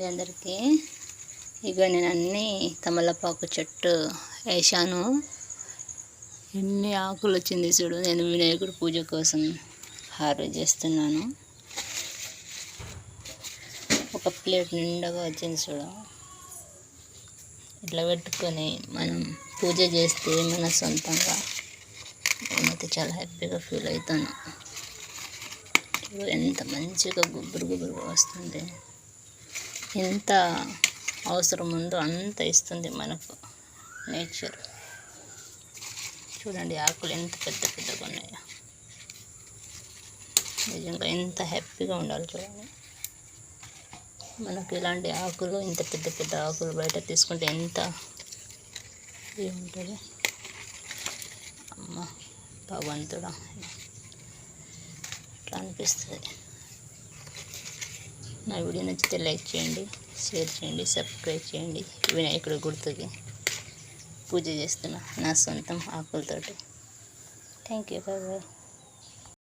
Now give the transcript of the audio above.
అండి అందరికీ. ఇక నేను అన్ని తమలపాకు చెట్టు వేసాను ఎన్ని ఆకులు వచ్చింది చూడు నేను వినాయకుడి పూజ కోసం హార్వెస్ట్ చేస్తున్నాను. ఒక ప్లేట్ నిండగా వచ్చింది చూడు. ఇట్లా పెట్టుకొని మనం పూజ చేస్తే మన సొంతంగా నేనైతే చాలా హ్యాపీగా ఫీల్ అవుతాను. ఎంత మంచిగా గుబ్బురు గుబ్బురుగా వస్తుంది ఎంత అవసరం ఉందో అంత ఇస్తుంది మనకు నేచర్. చూడండి ఆకులు ఎంత పెద్ద పెద్దగా ఉన్నాయో. నిజంగా ఎంత హ్యాపీగా ఉండాలి చూడండి. మనకు ఇలాంటి ఆకులు ఇంత పెద్ద పెద్ద ఆకులు బయట తీసుకుంటే ఎంత ఏముంటుంది అమ్మ భగవంతుడా. అట్లా అనిపిస్తుంది. నా వీడియో నచ్చితే లైక్ చేయండి షేర్ చేయండి సబ్స్క్రైబ్ చేయండి. వినాయకుడు గుర్తుకి పూజ చేస్తున్నా నా సొంతం ఆకులతోటి. థ్యాంక్ యూ బాబాయ్ బాయ్